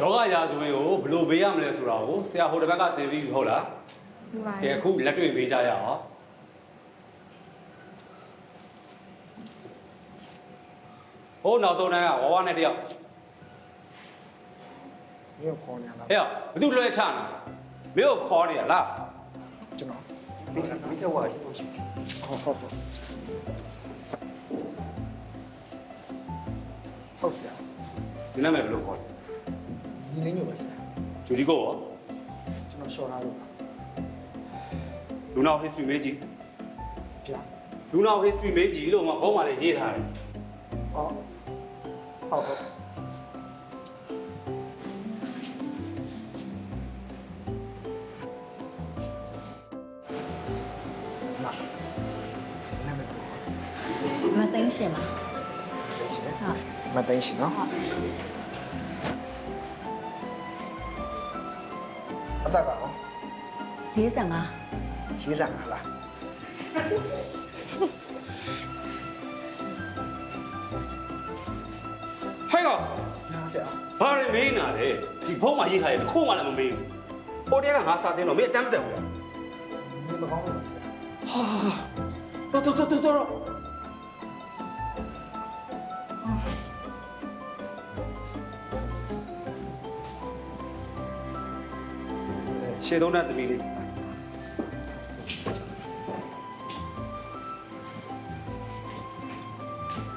ယောဂရာဇဝင်ကိုဘယ်လိုပေးရမလဲဆိုတာကိုဆရာဟိုတစ်ဘက်ကသင်ပြီးပြီဟုတ်လားဟုတ်ပါကဲအခုလက်တွေ့ပေးကြရအောင် ဟိုနောက်ဆုံးတန်းကဝဝနဲ့တယောက်မင်းခေါ်နေရလားဟဲ့ဘယ်သူလွှဲချနေမင်းကိုခေါ်နေရလားကျွန်တော်မင်းမင်းချက်ဝါရှိလို့ရှိခေါ်ခေါ်ခေါ်ဟုတ်ဆရာဒီနာမည်ဘယ်လိုခေါ်လဲညီလေးညို့ပဲဆရာဂျူဒီကိုရောကျွန်တော်ရှော့ထားလို့ပါလူနောက် history မေးကြည့်ဗျာလူနောက် history မေးကြည့်လို့မှဘုံမှာလည်းရေးထားတယ်ဟော ဟုတ်ဟုတ်လာနာမည်ပြောမသိန်းရှင်ပါရှင်ဟုတ်မသိရှင်နော်ဟုတ်အသက်ကရော45ရေးစံ လားဟဲ့ကောင်နားဆရာဘာတွေမေးနေတာလဲဒီဘုံမှာရေးထားတယ်တစ်ခုမှလည်းမမေးဘူးဟိုတည်းကငါစာသင်တော့မင်းအတမ်းမတက်ဘူးလားမင်းမကောင်းဘူးလားဆရာတော်တော်တော်တော်တော်ရှေ့သုံးတဲ့သမီးလေး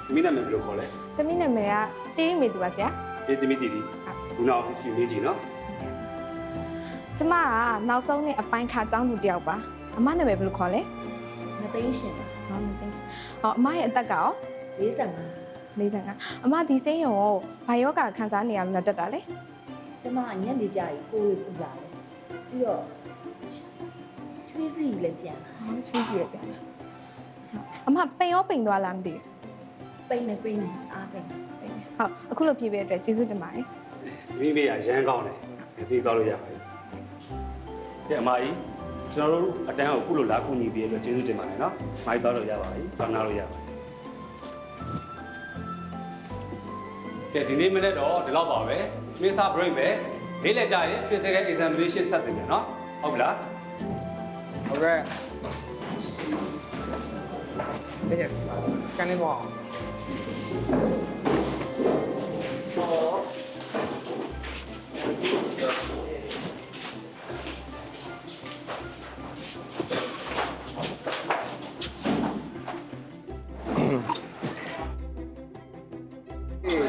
သမီးနာမည်ဘယ်လိုခေါ်လဲ။သမီးနာမည်က တီးမေသူပါဆရာဒီသမီးတီတီဘူးနောက် history မေးကြည့်နော်။ကျမကနောက်ဆုံးနဲ့အပိုင်းခါចောင်းသူတယောက်ပါ။အမနာမည်ဘယ်လိုခေါ်လဲမသိန်းရှင်ပါ။ဟောမသိဘူး။ဟောအမရဲ့အသက်ကရော45လေးတန်ကအမဒီစိမ်းရုံကိုဘာယောဂခံစားနေရမလဲတက်တာလေကျမညနေကြရီကိုယ်ကိုပူလာတယ်ပြီးတော့ချွေးစီလည်းပြန်လာ။ဟောချွေးစီရပြန်လာ။ဟုတ်အမပိန်ရောပိန်သွားလားမသိဘူးပိန်နေပိန်နေအားပိန်။ပိန်တယ် ဟုတ်အခုလိုပြည့်ပြည့်အတွက်ကျေးဇူးတင်ပါတယ်သမီးမေးရရမ်းကောင်းတယ်ပြီးသွားလို့ရပါတယ်ကဲအမကြီးကျွန်တော်တို့အတန်းကိုခုလိုလာခုညီပြီးအတွက်ကျေးဇူးတင်ပါတယ်နော်မိုက်သွားလို့ရပါပြီသွားနာလို့ရပါတယ်ကဲဒီနေ့မနေ့တော့ဒီလောက်ပါပဲမင်းစား break ပဲလေးလက်ကြရင် physical examination ဆက်တင်မယ်နော်ဟုတ်ပြီလားဟုတ်ကဲ့တကယ်ကန်နေတော့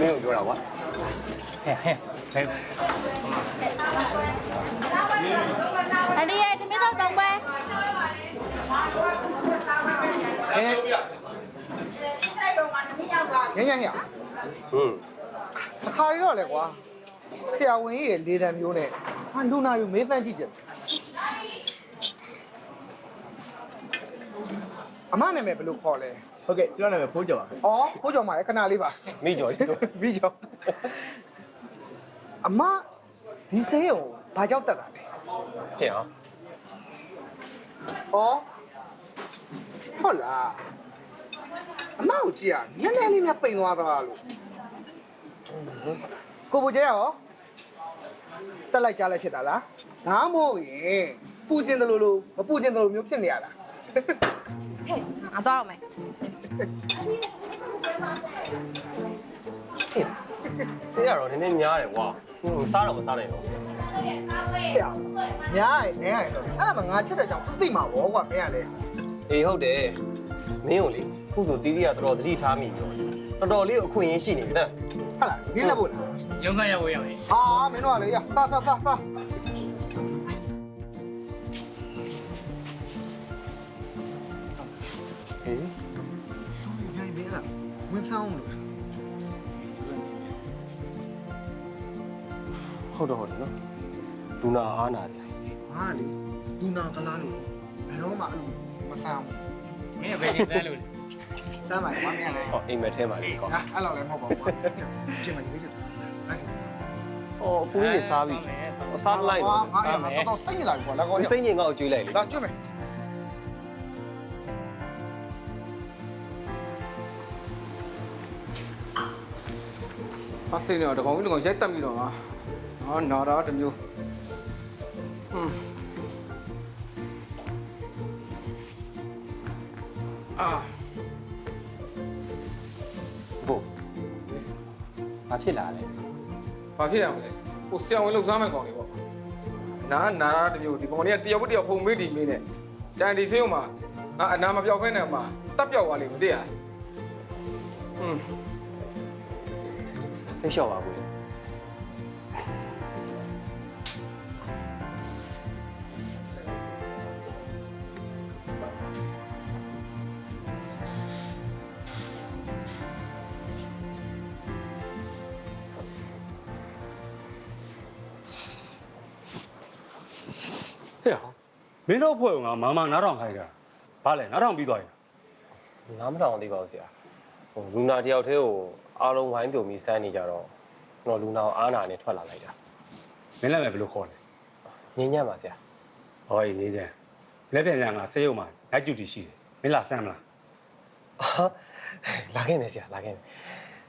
မင်းကိုပြောတာကွာဟဲ့ဟဲ့ဟဲ့အလေးရဲ့တမီးတော့တုံးပဲဟဲ့ညညည ဟွန်းအခါရီတော့လေကွာဆရာဝန်ကြီးရဲ့လေတံမျိုးနဲ့ဟာလူနာယူမေးဖန်ကြည့်ကြတယ်အမနာမည်ဘယ်လိုခေါ်လဲဟုတ်ကဲ့ကျွန်တော်နာမည်ဖိုးကြော်ပါခင်။အော်ဖိုးကြော်မရဲ့ခဏလေးပါမိကြော်ကြီးတို့။ပြီးကြော်အမဒီဆေးရုံဘာကြောက်တက်တာလဲဟဲ့အောင်။အော်ဟုတ်လား။အမကိုကြည့်ရနည်းနည်းလေးများပိန်သွားသလားလို့။ ကိုဘူကျဲရောတက်လိုက်ကြလိုက်ဖြစ်တာလား။ဒါမှမဟုတ်ရင်ပူကျင်တယ်လို့လို့မပူကျင်တယ်လို့မျိုးဖြစ်နေရတာ။ငါသွားအောင်မယ်ဟဲ့ဆေးရတော့နည်းနည်းများတယ်ကွာဟိုစားတော့မစားနိုင်တော့။ဟဲ့။ညားရင်နဲရတော့အဲ့ဒါမှငါချက်တဲ့ကြောင့်သိမှာဗောကွာမင်းကလည်းအေးဟုတ်တယ်မင်းကိုလေခုဆိုတီးရီကတော်တော်သတိထားမိပြီတော်တော်လေးအခွင့်အရေးရှိနေပြီတဲ့ ဟုတ်လားဒီလက်ဖို့လားရုံးကရောက်ရောက်ရင်ဟာမင်းတို့ကလေရစစစစဟေးလူတွေညိုင်မင်းလားဝင်ဆောင်လို့ဟုတ်တော့ဟုတ်တယ်နော်လူနာအားနာတယ်ဟာလေလူနာကလားလို့ဘယ်တော့မှအဲ့လိုမဆောင်ဘူးမင်းကဘယ်ချင်းစမ်းလို့လဲစ မ်းပါကွာမင်းလည်းဟောအိမ်မက်ထဲမှာလေကောဟာအဲ့လောက်လည်းမဟုတ်ပါဘူးကွာပြင်မှာရေးစက်လိုက်ဟောပူးနေစားပြီဟောစားလိုက်ငါတော့ငါငါတော်တော်စိတ်ညစ်လာပြီကွာလက်ကောစိတ်ငြိမ်ကောက်ကျွေးလိုက်လေလာကျွတ်မယ်အစိနေတော့တကောင်ကြီးတကောင်ရိုက်တက်ပြီးတော့ငါဟောနာတာတစ်မျိုးဟွန်းအာဘို့ ဘာဖြစ်လာလဲဘာဖြစ်ရမလဲကိုဆရာဝန်လောက်စားမဲ့ကောင်လေးပေါ့နာနာတာတစ်မျိုးဒီကောင်လေးကတယောက်တယောက်ဖုံမေးတီမင်းနဲ့ကြံဒီဖေးမှာငါအနာမပြောက်ဖဲနဲ့မှာတက်ပြောက်သွားလိမ့်မယ်တဲ့ရဟွန်းစိတ်လျှော့ပါဘူး မင်းတို့အဖွဲ့ကငါမမနားထောင်ခိုင်းတာဘာလဲနားထောင်ပြီးသွားရင်နားမထောင်သေးပါဘူးဆရာဟိုလူနာတယောက်တည်းကိုအားလုံးဝိုင်းပြုံပြီးစမ်းနေကြတော့ကျွန်တော်လူနာကိုအားနာနဲ့ထွက်လာလိုက်တာမင်းလည်းပဲဘယ်လိုခေါ်လဲငင်းညံ့ပါဆရာဟောရေးနေချင်လက်ပြန်ညာငါစေးရုံမှာလိုက်ကျူတီရှိတယ်မင်းလာစမ်းမလားဟာလာခဲ့မယ်ဆရာလာခဲ့မယ်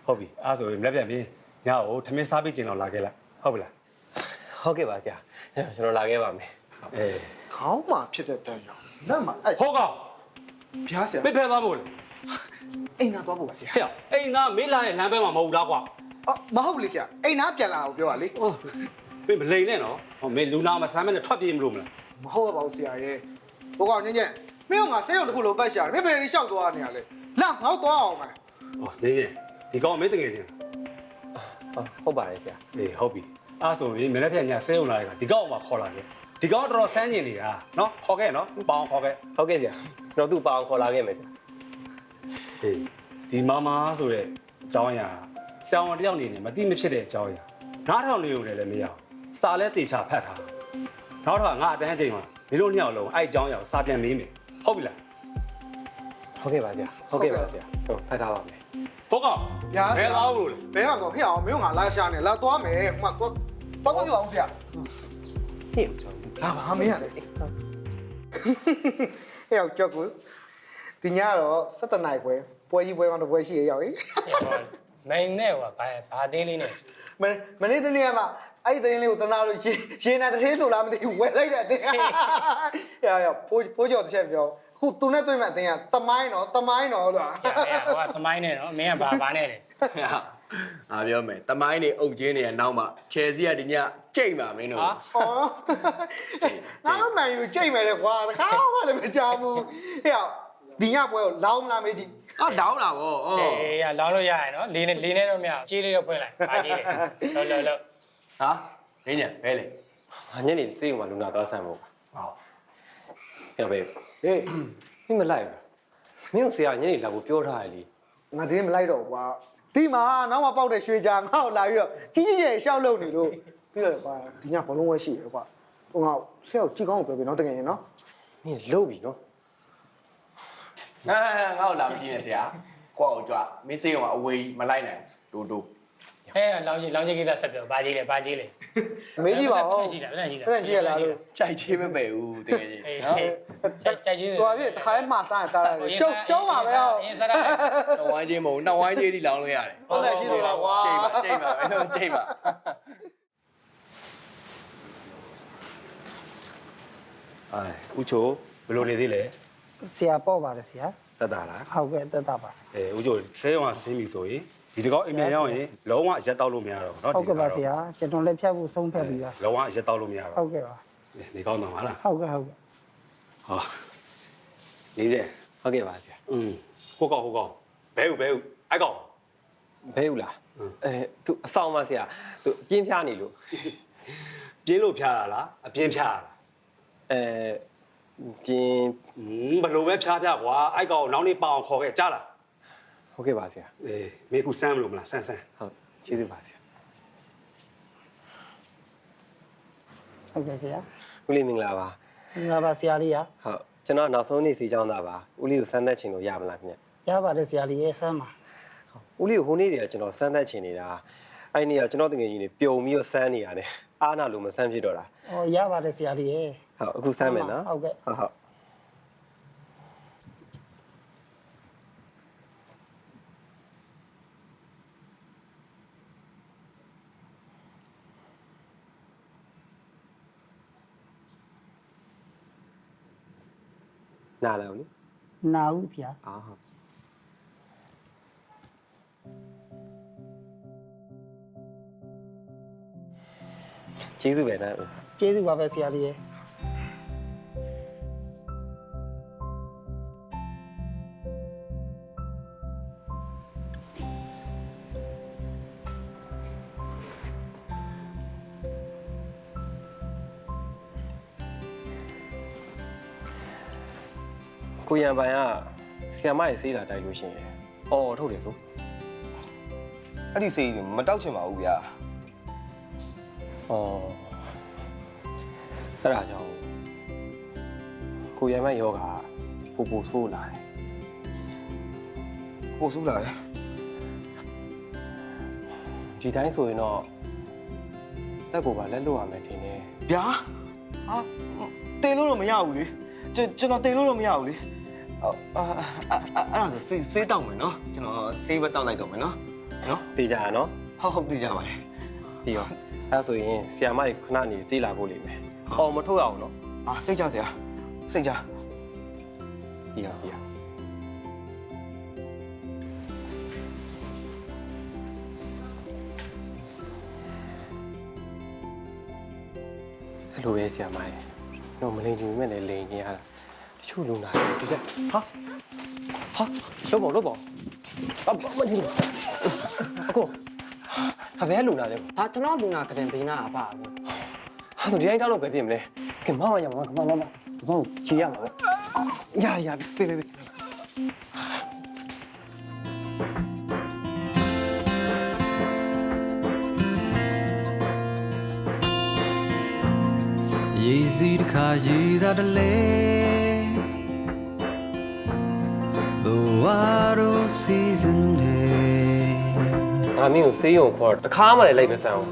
ဟုတ်ပြီအားဆိုရင်လက်ပြန်ပြီးညကိုထမင်းစားပြီးကျင်တော့လာခဲ့လိုက်ဟုတ်ပြီလားဟုတ်ကဲ့ပါဆရာကျွန်တော်လာခဲ့ပါမယ် အေးခေါင်းမှာဖြစ်တဲ့တန်ရောင်လက်မှာအဲ့ဟုတ်ကောင်ဖျားဆရာပြစ်ဖက်သွားဖို့လေအိမ်နာသွားဖို့ပါဆရာဟဲ့အိမ်သားမင်းလာတဲ့လမ်းဘက်မှာမဟုတ်လားကွာအော်မဟုတ်လေဆရာအိမ်နာပြန်လာအောင်ပြောပါလေဟုတ်မင်းမလိန်နဲ့နော်ဟောမင်းလူနာမဆမ်းမနဲ့ထွက်ပြေးမလို့မလားမဟုတ်ပါဘူးဆရာရဲ့ဘိုးကောင်ညင်ညင်မင်းကငါစေးရုံတစ်ခုလုံးပတ်ရှာတယ်မင်းဘယ်လိုလျှောက်သွားနေရလဲလာငါ့သွားအောင်မယ်ဟောနေရင်ဒီကောင်မင်းတကယ်ချင်းဟုတ်ဟုတ်ပါတယ်ဆရာအေးဟုတ်ပြီအားဆိုရင်မင်းလက်ပြန်ညာစေးရုံလာတဲ့ကဒီကောင်မှခေါ်လာခဲ့ ဒီကောင်တော်တော်စမ်းကျင်နေတာနော်ခေါ်ခဲ့နော်ပေါအောင်ခေါ်ခဲ့ဟုတ်ကဲ့ဆရာကျွန်တော်သူ့ပါအောင်ခေါ်လာခဲ့မယ်ဆရာဟေးဒီမမဆိုတဲ့အကြောင်းအရာဆောင်းတယောက်နေနေမတိမဖြစ်တဲ့အကြောင်းအရာနားထောင်နေုံနဲ့လည်းမရအောင်စာလဲတေချာဖတ်ထားနောက်တော့ငါအတန်းအချိန်မှာမင်းတို့နှစ်ယောက်လုံးအဲ့အကြောင်းအရာကိုစာပြန်မေးမယ်ဟုတ်ပြီလားဟုတ်ကဲ့ပါဆရာဟုတ်ကဲ့ပါဆရာဟုတ်ဖတ်ထားပါမယ်ဟုတ်ကောင်ဗျာဘယ်သွားလို့လဲဘယ်ကတော့ဟဲ့အောင်မင်းကငါလာရှာနေလာသွားမယ်ဟိုမှာသွားသွားကြည့်အောင်ဆရာဟေ့ကျွန်တော် လာပါမင်းရတယ်ဟဲ့အောင်ကြောက်ကူဒီညတော့7နိုင်ခွဲပွဲကြီးပွဲကောင်းတစ်ပွဲရှိရရောက်ဟိမန်ယူနဲ့ဟိုဘာဘာသေးလေးနဲ့မမနေ့တနေ့ကမှအဲ့ဒီတင်းလေးကိုတနာလို့ရေရေနာတသေးဆိုလားမသိဘူးဝယ်လိုက်တဲ့အတင်းဟဲ့ဟဲ့ဖိုးဖိုးကြော်တစ်ချက်ပြောခုသူနဲ့တွေ့မှအတင်းကတမိုင်းတော့တမိုင်းတော့လို့ဟဲ့ဟိုကသမိုင်းနဲ့နော်မင်းကဘာဘာနဲ့လဲ အာပြောမယ်တမိုင်းနေအုပ်ချင်းနေရနောက်မှချယ်စီကဒီညကြိတ်ပါမင်းတို့ဟာဩငါတို့မှန်ယူကြိတ်မယ်လေကွာတခါမှလည်းမကြောက်ဘူးဟဲ့ဒီညပွဲကိုလောင်းလာမေးကြည့်အော်လောင်းလာဗောအော်အေးရလောင်းလို့ရရနော်လေးနဲ့လေးနဲ့တော့မရကြေးလေးတော့ဖွင့်လိုက်ဘာကြေးလဲလောလောလောဟာမင်းညဘဲလေဟာညနေစေးကမှလူနာသွားဆန်းဖို့ပါဟုတ်ဟဲ့ဘေးဟေးမင်းမလိုက်ဘူးမင်းတို့ဆရာညနေလာဖို့ပြောထားရလေငါဒီနေ့မလိုက်တော့ဘူးကွာ ဒီမှာနောက်မှပေါက်တဲ့ရွှေကြာငါ့ကိုလာပြီးတော့ကြီးကြီးကျယ်ရှောက်လုံနေလို့ပြီးတော့ကွာဒီညဘလုံးဝဲရှိရကွာဟိုငါဆရာကိုကြည့်ကောင်းကိုပြောပြနော်တကယ်ရင်နော်မင်းလှုပ်ပြီနော်အာငါ့ကိုလာမရှိနဲ့ဆရာကွာအောင်ကြွမင်းစေးအောင်အဝေးမလိုက်နိုင်တူတူ ဟဲ့လောင်းကြီးလောင်းကြီးကိစ္စဆက်ပြောဘာကြေးလဲဘာကြေးလဲမေးကြည့်ပါဦးရှိလားလက်ရှိလားဆက်ရှိရလားလို့ကြိုက်သေးမပဲဘူးတကယ်ကြီးအေးနော်ကြိုက်ကြိုက်ကြေးတော်ပြီတခါမှစားရင်စားရတယ်ရှုပ်ရှုံးပါပဲဟောအင်းစားရတယ်နှဝိုင်းချင်းမဟုတ်နှဝိုင်းချင်းဒီလောင်းလို့ရတယ်ဟုတ်တယ်ရှိလို့လားကွာကြိတ်ပါကြိတ်ပါမင်းတို့ကြိတ်ပါအဲဦးချိုဘယ်လိုနေသေးလဲဆရာပေါ့ပါတယ်ဆရာတက်တာလားဟုတ်ကဲ့တက်တာပါအဲဦးချိုဆဲရုံကဆင်းပြီဆိုရင် ဒီတကောက်အိမ်ပြန်ရောက်ရင်လုံးဝရက်တောက်လို့မရတော့ဘူးเนาะ ဟုတ်ကဲ့ပါဆရာကျွန်တော်လည်းဖြတ်ဖို့ဆုံးဖြတ်ပြီးပါ လုံးဝရက်တောက်လို့မရတော့ ဟုတ်ကဲ့ပါ နေကောင်းတော့မလား ဟုတ်ကဲ့ဟုတ်ကဲ့ ဟောနေကြ ဟုတ်ကဲ့ပါဆရာ อืมကိုကောက်ကိုကောက်ဘဲဦးဘဲဦးအဲ့ကောက် ဘဲဦးလားအဲသူအဆောင်ပါဆရာသူပြင်းပြနေလို့ ပြင်းလို့ဖျားရလားအပြင်းဖျားရလား အဲပြင်း อืมဘလို့ပဲဖျားဖျားကွာအဲ့ကောက်နောက်နေ့ပအောင်ခေါ်ခဲ့ကြားလား ဟုတ်ကဲ့ပါဆရာအေးမေကူစမ်းမလို့မလားစမ်းစမ်းဟုတ်ကျေးဇူးပါဆရာဟုတ်ကဲ့ဆရာဦးလေးမင်္ဂလာပါငါပါဆရာလေးရဟုတ်ကျွန်တော်နောက်ဆုံးနေ့စီကြောင်းသားပါဦးလေးကိုစမ်းသပ်ချင်လို့ရမလားခင်ဗျရပါတယ်ဆရာလေးရဲ့ဆမ်းပါဦးလေးကိုဟိုနေ့တည်းကကျွန်တော်စမ်းသပ်ချင်နေတာအဲ့နေ့ကကျွန်တော်တကယ်ကြီးနေပြုံပြီးတော့စမ်းနေရတယ်အားနာလို့မစမ်းဖြစ်တော့တာဟောရပါတယ်ဆရာလေးရဲ့ဟုတ်အခုစမ်းမယ်နော်ဟုတ်ကဲ့ဟုတ်ဟုတ် နားလည်းဦးလေနာဦးဆရာအာဟုတ်ကျေးဇူးပဲနော်ကျေးဇူးပါပဲဆရာလေးရဲ့ ကိုရံပိုင်ကဆီယမရဲ့ဆေးလာတိုက်လို့ရှိရင်အော်ထုတ်တယ်ဆိုအဲ့ဒီစိတ်ကြီးမတောက်ချင်ပါဘူးဗျာအော်အဲ့ဒါကြောင့်ကိုရံမိုက်ယောဂပူပူဆိုးလာတယ်ပို့ဆူလာတယ်ဒီတိုင်းဆိုရင်တော့တက်ကိုပါလက်လွတ်ရမယ်ထင်တယ်ဗျာဟာတင်လို့တော့မရဘူးလေ ကျွန်ကျွန်တော်တင်လို့တော့မရဘူးလေအော်အာအဲ့ဒါဆိုစေးစေးတောက်မယ်နော်ကျွန်တော်စေးပဲတောက်လိုက်တော့မယ်နော်နော်သိကြရနော်ဟုတ်ဟုတ်သိကြပါလေပြီးရောအဲ့ဒါဆိုရင်ဆီယမရဲ့ခဏနေဆေးလာဖို့လိမ့်မယ်အော်မထုတ်ရအောင်နော်အာစိတ်ကြစရာစိတ်ကြပြီးရောပြီးရောအဲ့လိုပဲဆီယမရဲ့ တော့မလိန်ချင်မဲ့လည်းလိန်နေရတာတချို့လူနာတယ်ဒီချက်ဟာဟာလောဘောလောဘောအမမဒီအကိုဟာဘယ်လူနာလဲဒါကျွန်တော်လူနာကတင်ဘေးနာအဖအကိုဟာဆိုဒီတိုင်းတောက်လို့ပဲပြင်မလဲကဲမမရမမမမမမချီရမှာပေါ့ရရပြေးပြေး ရေစီးတစ်ခါရေသာတလဲဘဝရိုစီဇန်လေငါမင်းကိုဆေးရုံခေါ်တခါမှလည်းလိုက်မဆန်းဘူး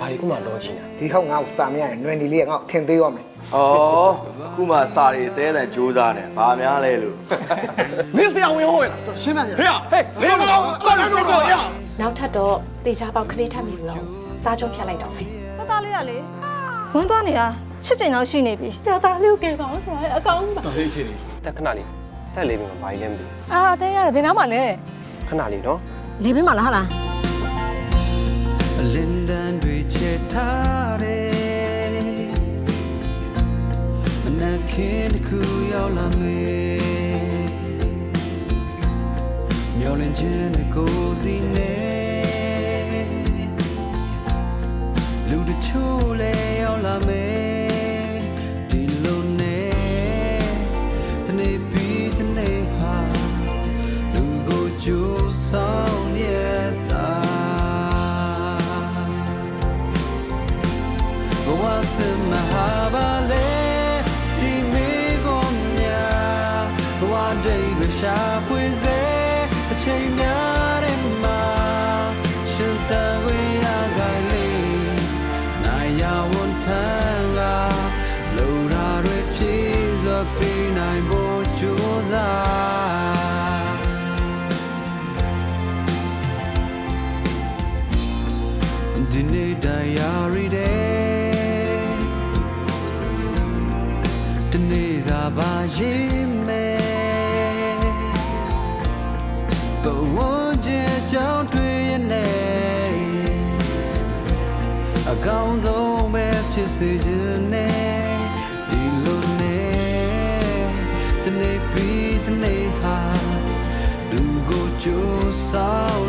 ဘာဒီခုမှလောချင်တာဒီခေါက်ငါ့ကိုစာမရရင်နွယ်နေလေးကငါ့ကိုထင်သေးရမယ်။အော်အခုမှစာရီတဲတဲ့ကြိုးစားတယ်။ဘာများလဲလို့မင်းဆရာဝင်ဟောရလားရှင်းပါစေဟေ့ဟေးမင်းတော့ကောက်လို့ကောက်ရနောက်ထပ်တော့တေချာပေါက်ခလေးထပ်မိလို့တော့စားချုံဖြတ်လိုက်တော့မယ်တသားလေးကလေဝန်းသွားနေတာ ရှစ်ချိန်လောက်ရှိနေပြီကြာသားလေးကိုကဲပါဦးဆိုတော့အကောင်းပါတက်ခဏလေးတက်လေးပြင်မှာဘာကြီးလဲမသိအာတဲရတယ်ဘယ်နားမှာလဲဘူးခဏလေးနော်လေဘေးမှာလားဟာလားလင်ဒန်တွေချက်ထားတယ်အနာခင်တစ်ခုရောက်လာမေမျောလင်းခြင်းနဲ့ကိုယ်စီနဲ့လူတချို့လည်းရောက်လာမေ ဘဝဒိတ်မရှာဖွေစေအချိန်များတဲ့မှာရှင်တန်ဝေးရကိုင်လေးနိုင်ရဝန်ထမ်းကလိုရာတွေပြည့်စွာပြီးနိုင်ဖို့ကြိုးစားဒီနေ့တရားရီတဲ့တနေ့စားပါရင်မဲ့ ကောင်းဆုံးပဲဖြစ်စေခြင်းနဲ့ဒီလိုနဲ့တနေ့ပြီးတနေ့ဟာလူကိုကြိုးစား